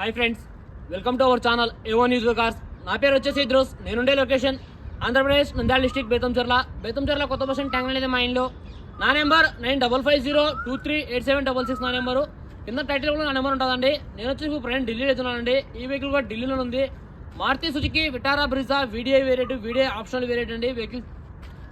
Hi friends welcome to our channel ఏవో news cars నా పేరు వచ్చేసి ఇద్రోస్ నేనుండే లొకేషన్ ఆంధ్రప్రదేశ్ నంద్యాల డిస్టిక్ బేతంచెర్ల. బేతంచెర్ల కొత్త బస్ ట్యాంక్ అనేది మా ఇంట్లో నా number nine double five zero two three eight seven double six నా నెంబరు. కింద టైటిల్ కూడా నా నెంబర్ ఉంటుందండి. నేను వచ్చి ఇప్పుడు ప్రయాణం ఢిల్లీ వెళ్తున్నానండి. ఈ వెహికల్ కూడా ఢిల్లీలో ఉంది. Maruti Suzuki Vitara Brezza video variant video optional variant అండి. Vehicle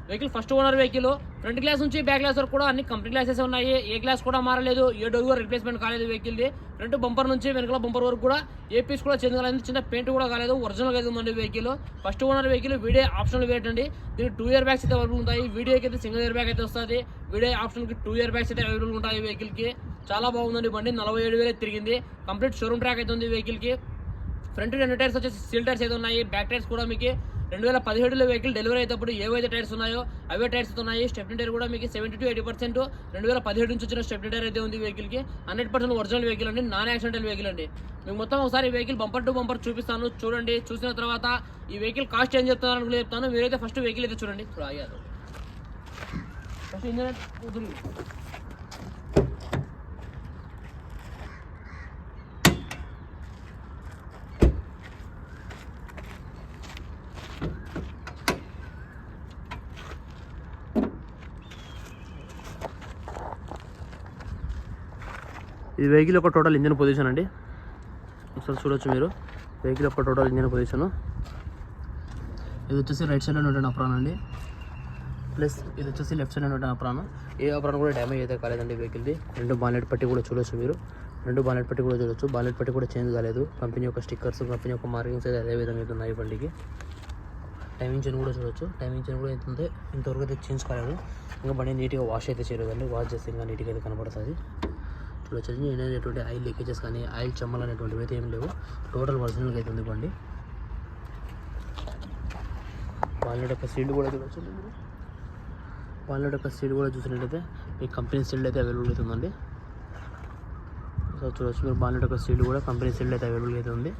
vehicle first owner vehicle front glass నుంచి బ్యాక్ గ్లాస్ వరకు కూడా అన్ని కంప్లీట్ గ్లాసెస్ ఉన్నాయి. ఏ గ్లాస్ కూడా మారలేదు ఏ డోర్ కూడా రిప్లేస్మెంట్ కాలేదు వెహికల్ది ఫ్రంట్ బంపర్ నుంచి వెనకాల బంపర్ వరకు కూడా ఏ పీస్ కూడా చేంజ్ కాలేదు చిన్న పెయింట్ కూడా కాలేదు ఒరిజినల్ అయితే ఉందండి vehicle first owner vehicle video optional wait అండి దీనికి టూ ఇయర్ బ్యాగ్స్ అయితే అవైలబుల్ ఉంటాయి. వీడియోకి అయితే సింగిల్ ఇయర్ బ్యాగ్ అయితే వస్తుంది. వీడియో ఆప్షన్కి టూ ఇయర్ బ్యాగ్స్ అయితే అవైలబుల్ ఉంటాయి వెహికల్కి చాలా బాగుందండి బండి నలభై ఏడు వేలు తిరిగింది. కంప్లీట్ షోరూమ్ ట్రాక్ అయితే ఉంది వెహికల్కి ఫ్రంట్ రెండు టైర్స్ వచ్చేసి సీల్ టైర్స్ అయితే ఉన్నాయి. బ్యాక్ టైర్స్ కూడా మీకు రెండు వేల పదిహేడులో వెహికల్ డెలివరీ అయ్యేటప్పుడు ఏవైతే టైర్స్ ఉన్నాయో అవే టైర్స్ ఉన్నాయి. స్టెప్ని టైర్ కూడా మీకు సెవెంటీ టు ఎయిటీ పర్సెంట్ రెండు వేల పదిహేడు నుంచి వచ్చిన స్టెప్ని టైర్ అయితే ఉంది వెహికల్కి. హండ్రెడ్ పర్సెంట్ ఒరిజినల్ వెహికల్ అండి నాన్ యాక్సిడెంటల్ వెహికల్ అండి. మీకు మొత్తం ఒకసారి వెహికల్ బంపర్ టు బంపర్ చూపిస్తాను చూడండి. చూసిన తర్వాత ఈ వెహికల్ కాస్ట్ ఏం చెప్తున్నాను కూడా చెప్తాను. మీరైతే ఫస్ట్ వెహికల్ అయితే చూడండి. ఇప్పుడు ఆగారు. ఫస్ట్ ఇంజన్ ఇది వెహికల్ యొక్క టోటల్ ఇంజన్ పొజిషన్ అండి. ఒకసారి చూడొచ్చు మీరు. వెహికల్ యొక్క టోటల్ ఇంజన్ పొజిషన్ ఇది వచ్చేసి రైట్ సైడ్లో ఉండే అప్రాన్ అండి. ప్లస్ ఇది వచ్చేసి లెఫ్ట్ సైడ్ ఉండే అప్రాన్ ఏ అప్రాన్ కూడా డ్యామేజ్ అయితే కాలేదండి వెహికల్ది రెండు బాలెట్ పట్టి కూడా చూడొచ్చు మీరు. రెండు బాలెట్ పట్టి కూడా చూడొచ్చు. బాలెట్ పట్టి కూడా చేంజ్ కాలేదు. కంపెనీ యొక్క స్టిక్కర్స్ కంపెనీ యొక్క మార్కింగ్స్ అయితే అదే విధంగా అయితే ఉన్నాయి బండికి. టైమింగ్ చైన్ కూడా చూడొచ్చు. టైమింగ్ చైన్ కూడా ఎంత ఇంతవరకు అయితే చేంజ్ కాలేదు. ఇంకా బండి నీట్గా వాష్ అయితే చేయలేదండి. వాష్ చేస్తే ఇంకా నీట్గా అయితే కనబడుతుంది ఇప్పుడు వచ్చేసి అనేటువంటి ఆయిల్ లీకేజెస్ కానీ ఆయిల్ చెమ్మలు అనేటువంటివి అయితే ఏం లేవు. టోటల్ ఒరిజినల్గా అయితే ఉందికోండి. బండి వాళ్ళ యొక్క సీల్డ్ కూడా చూడొచ్చు వాళ్ళ యొక్క సీల్డ్ కూడా చూసినట్లయితే మీ కంపెనీ సీల్డ్ అయితే అవైలబుల్ అవుతుందండి సో చూడొచ్చు మీరు బాలెట్ యొక్క సీల్డ్ కూడా కంపెనీ సీల్డ్ అయితే అవైలబుల్ అయితే ఉంది.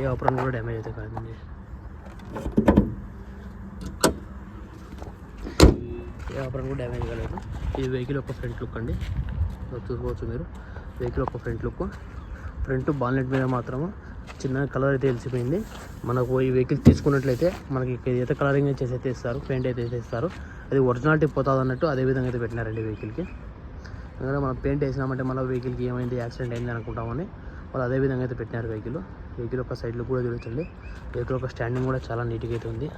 ఏ ఆపరం కూడా డ్యామేజ్ అయితే కాదండి. ఏ ఆపరం కూడా డ్యామేజ్ కాలేదు. ఈ వెహికల్ యొక్క ఫ్రంట్ లుక్ అండి. చూసుకోవచ్చు మీరు. వెహికల్ యొక్క ఫ్రంట్ లుక్ ఫ్రంట్ బాల్నెట్ మీద మాత్రము చిన్న కలర్ అయితే తెలిసిపోయింది. మనకు ఈ వెహికల్ తీసుకున్నట్లయితే మనకి ఏదైతే కలరింగ్ చేసి అయితే ఇస్తారు పెయింట్ అయితే ఇస్తారు అది ఒరిజినాలిటీ పోతుంది అన్నట్టు అదే విధంగా అయితే పెట్టినారండి వెహికల్కి ఎందుకంటే మనం పెయింట్ వేసినామంటే మన వెహికల్కి ఏమైంది యాక్సిడెంట్ అయింది అనుకుంటామని వాళ్ళు అదే విధంగా అయితే పెట్టినారు వెహికల్ వెహికల్ ఒక సైడ్లో కూడా చూడొచ్చండి. వెహికల్ ఒక స్టాండింగ్ కూడా చాలా నీట్గా అయితే ఉంది.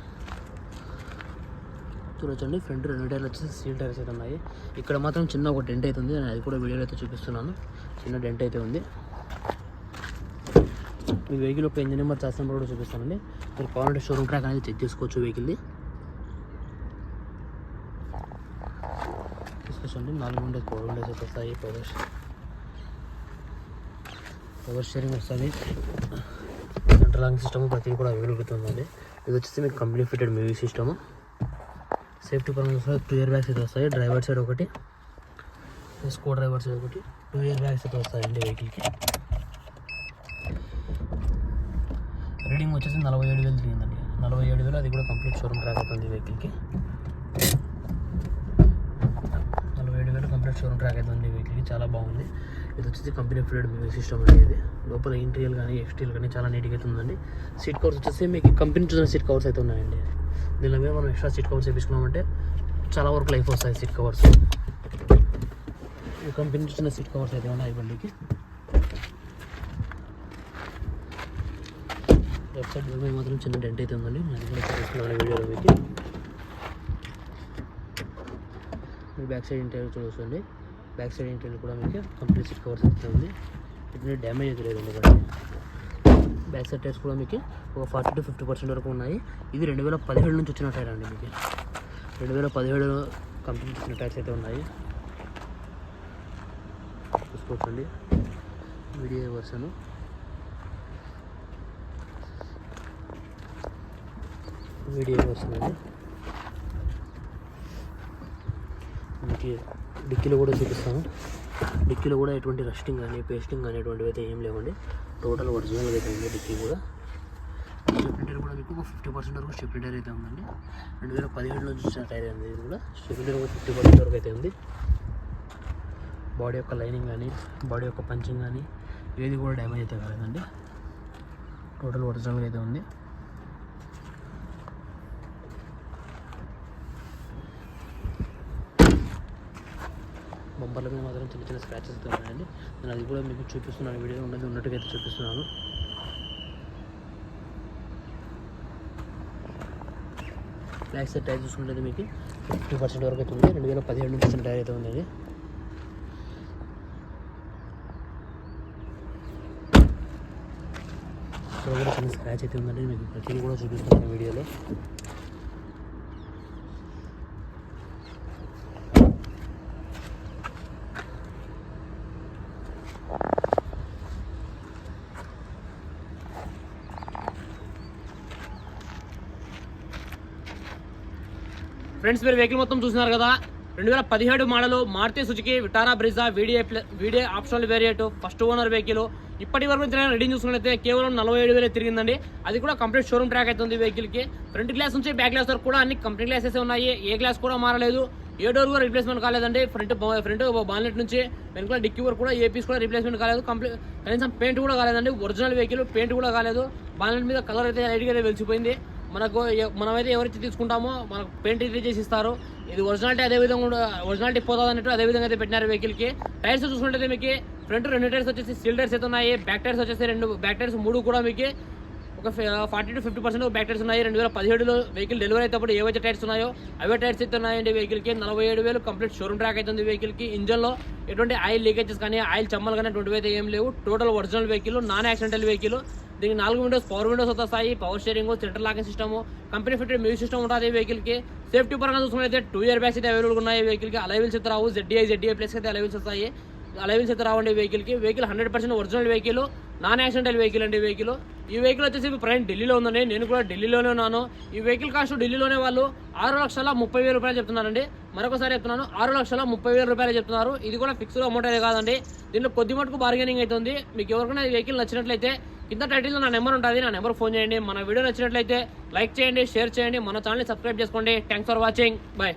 చూడొచ్చండి. ఫ్రంట్ రెండు టైర్లు వచ్చేసి సీల్ టైర్స్ అయితే ఉన్నాయి. ఇక్కడ మాత్రం చిన్న ఒక డెంట్ అయితే ఉంది. నేను అది కూడా వీడియోలో అయితే చూపిస్తున్నాను. చిన్న డెంట్ అయితే ఉంది. మీ వెహికల్ యొక్క ఇంజిన్ నెంబర్ చేసిన కూడా చూపిస్తానండి. మీరు కావాలంటే షోరూమ్ ట్రాక్ అనేది చెక్ చేసుకోవచ్చు వెహికల్ది తీసుకోవచ్చండి నాలుగు విండోస్ పవర్ విండోస్ అయితే వస్తాయి. పవర్ పవర్ స్టీరింగ్ వస్తుంది. సెంట్రల్ లాంగ్ సిస్టమ్ ప్రతిదీ కూడా అవైలబుల్ అవుతుందండి. ఇది వచ్చేసి మీకు company fitted music system safety పరంగా వస్తుంది టూ ఇయర్ బ్యాగ్స్ అయితే వస్తాయి. డ్రైవర్ సైడ్ ఒకటి స్కూ డ్రైవర్ సైడ్ ఒకటి. టూ ఇయర్ బ్యాగ్స్ అయితే వస్తాయండి వెహికల్కి. రీడింగ్ వచ్చేసి నలభై ఏడు వేలు తిరిగిందండి. నలభై ఏడు వేలు అది కూడా కంప్లీట్ షోరూమ్ ట్రాక్ అవుతుంది వెహికల్కి. నలభై ఏడు వేలు కంప్లీట్ షోరూమ్ ట్రాక్ అవుతుంది వెహికల్కి. చాలా బాగుంది. ఇది వచ్చేసి కంపెనీ ఫిల్డ్ మ్యూజిక్ సిస్టమ్ అనేది లోపల ఇంటీరియల్ కానీ ఎక్స్టీరియల్ కానీ చాలా నీట్గా అయితే ఉందండి. సీట్ కవర్స్ వచ్చేసి మీకు కంపెనీ చూసిన సీట్ కవర్స్ అయితే ఉన్నాయండి. దీనిలో మీద మనం ఎక్స్ట్రా సీట్ కవర్స్ వేపించుకున్నామంటే చాలా వరకు లైఫ్ వస్తాయి సీట్ కవర్స్. ఈ కంపెనీ చూసిన సీట్ కవర్స్ అయితే ఉన్నాయి బండికి. లెఫ్ట్ సైడ్ మీద మాత్రం చిన్న డెంట్ అయితే ఉందండి. అది కూడా చూపిస్తున్నాను వీడియోలో మీకు. బ్యాక్ సైడ్ ఇంటీరియర్ చూడండి బ్యాక్ సైడ్ ఇంటర్ కూడా మీకు కంప్లీట్ సీట్ కవర్స్ అయితే ఉంది. ఇప్పుడు డ్యామేజ్ అయితే లేదండి బ్యాక్ సైడ్ టైర్స్ కూడా మీకు ఒక ఫార్టీ టు ఫిఫ్టీ పర్సెంట్ వరకు ఉన్నాయి. ఇది రెండు వేల పదిహేడు నుంచి వచ్చిన టైర్ అండి మీకు. రెండు వేల పదిహేడు కంప్లీట్ వచ్చిన టైర్స్ అయితే ఉన్నాయి. చూసుకోవచ్చండి వీడియో వర్షన్. వీడియో వస్తుందండి మీకు డిక్కీలో కూడా చూపిస్తాను. డిక్కీలో కూడా ఎటువంటి రస్టింగ్ కానీ పేస్టింగ్ కానీ ఎటువంటివి అయితే ఏం లేవండి. టోటల్ ఒరిజినల్ అయితే ఉంది డిక్కీ కూడా. స్టెప్లిటర్ కూడా మీకు ఒక ఫిఫ్టీ పర్సెంట్ వరకు స్టెప్లిటర్ అయితే ఉందండి. రెండు వేల పదిహేడు నుంచి వచ్చిన టైర్ అండి ఇది కూడా. స్టెప్లిటర్ కూడా ఫిఫ్టీ పర్సెంట్ వరకు అయితే ఉంది. బాడీ యొక్క లైనింగ్ కానీ బాడీ యొక్క పంచింగ్ కానీ ఏది కూడా డ్యామేజ్ అయితే కాలేదండి. టోటల్ ఒరిజినల్గా అయితే ఉంది. బంపర్ల మీద మాత్రం చిన్న చిన్న స్క్రాచెస్ అయితే ఉన్నాయండి. నేను అది కూడా మీకు చూపిస్తున్నాను. వీడియో ఉన్నది ఉన్నట్టుగా అయితే చూపిస్తున్నాను. బ్యాక్ సైడ్ టైర్ చూసుకుంటే మీకు ఫిఫ్టీ పర్సెంట్ వరకు అయితే ఉంది. రెండు వేల పదిహేడు పర్సెంట్ టైర్ అయితే ఉంది అది. ఇక్కడ కూడా చిన్న స్క్రాచ్ అయితే ఉందండి. మీకు ప్రతిదీ కూడా చూపిస్తున్నాను వీడియోలో. ఫ్రెండ్స్ మీరు వెహికల్ మొత్తం చూసినారు కదా. రెండు వేల పదిహేడు model Maruti Suzuki Vitara Brezza video video optional variant first owner vehicle ఇప్పటి వరకు రీడింగ్ చూసుకున్నట్లయితే కేవలం నలభై ఏడు వేలే తిరిగిందండి. అది కూడా కంప్లీట్ షోరూమ్ ట్రాక్ అవుతుంది వెహికల్కి ఫ్రంట్ గ్లాస్ నుంచి బ్యాక్ గ్లాస్ వరకు కూడా అన్ని కంప్లీట్ గ్లాసెస్ ఉన్నాయి. ఏ గ్లాస్ కూడా మారలేదు. ఏ డోర్ కూడా రిప్లేస్మెంట్ కాలేదండి. ఫ్రంట్ ఫ్రంట్ బాన్లెట్ నుంచి వెనుక డిక్కీ వరకు కూడా ఏ పీస్ కూడా రిప్లేస్మెంట్ కాలేదు. కంప్లీట్ కనీసం పెయింట్ కూడా కాలేదండి. ఒరిజినల్ వెహికల్ పెయింట్ కూడా కాలేదు. బాన్లెట్ మీద కలర్ అయితే లైట్గా అయితే వెలిసిపోయింది. మనకు మనమైతే ఎవరైతే తీసుకుంటామో మనకు పెయింట్ రిలీజ్ చేసి ఇస్తారు ఇది ఒరిజినాలిటీ అదే విధంగా ఒరిజినాలిటీ పోతుంది అన్నట్టు అదే విధంగా అయితే పెట్టినారు వెహికల్కి. టైర్స్ చూసుకుంటే మీకు ఫ్రంట్ రెండు టైర్స్ వచ్చేసి సిల్డర్స్ టైర్స్ అయితే ఉన్నాయి. బ్యాక్ టైర్స్ వచ్చేసి రెండు బ్యాక్ టైర్స్ మూడు కూడా మీకు ఒక forty to fifty percent back tyres ఉన్నాయి. రెండు వేల పదిహేడులో వెహికల్ డెలివరీ అయినప్పుడు ఏవైతే టైర్స్ ఉన్నాయో అవే టైర్స్ అయితే ఉన్నాయండి వెహికల్కి. నలభై ఏడు వేలు కంప్లీట్ షోరూమ్ ట్రాక్ అవుతుంది వెహికల్కి. ఎటువంటి ఆయిల్ లీకేజెస్ కానీ ఆయిల్ చమ్మలు కానీ అటువంటివి అయితే ఏం లేవు. Total original vehicle non accidental vehicle దీనికి నాలుగు విండోస్ పవర్ విండోస్ వస్తాయి. Power steering center locking system company fitted music system ఉంటుంది ఈ వెహికల్కి. సేఫ్టీ పరంగా చూసుకుంటే టూ ఇయర్ బ్యాగ్స్ అయితే అవైలబుల్ ఉన్నాయి వెహికల్కి వెహికల్కి. అలైవిల్స్ అయితే రావు. జెడ్డీఐ జెడ్డీఐ ప్లస్ అయితే అలైవిల్స్ వస్తాయి. అలైవిల్స్ అయితే రావండి వెహికల్కి. Vehicle hundred percent original vehicle non accidental vehicle అండి వెహికల్ ఈ వెహికల్ వచ్చేసి ప్రయాణం ఢిల్లీలో ఉందండి. నేను కూడా ఢిల్లీలోనే ఉన్నాను. ఈ వెహికల్ కాస్ట్ ఢిల్లీలోనే వాళ్ళు ఆరు లక్షల ముప్పై వేల రూపాయలు చెప్తున్నారండి. మరొకసారి చెప్తున్నాను. ఆరు లక్షల ముప్పై వేల రూపాయలు చెప్తున్నారు. ఇది కూడా ఫిక్స్డ్ అమౌంట్ అయితే కాదండి. దీంట్లో కొద్ది మటుకు బార్గెనింగ్ అవుతుంది మీకు ఎవరికైనా వెహికల్ నచ్చినట్లయితే కింద టైటిల్లో నా నెంబర్ ఉంటుంది నా నెంబర్ ఫోన్ చేయండి. మన వీడియో నచ్చినట్లయితే లైక్ చేయండి షేర్ చేయండి. మన ఛానల్ని సబ్స్క్రైబ్ చేసుకోండి. Thanks for watching bye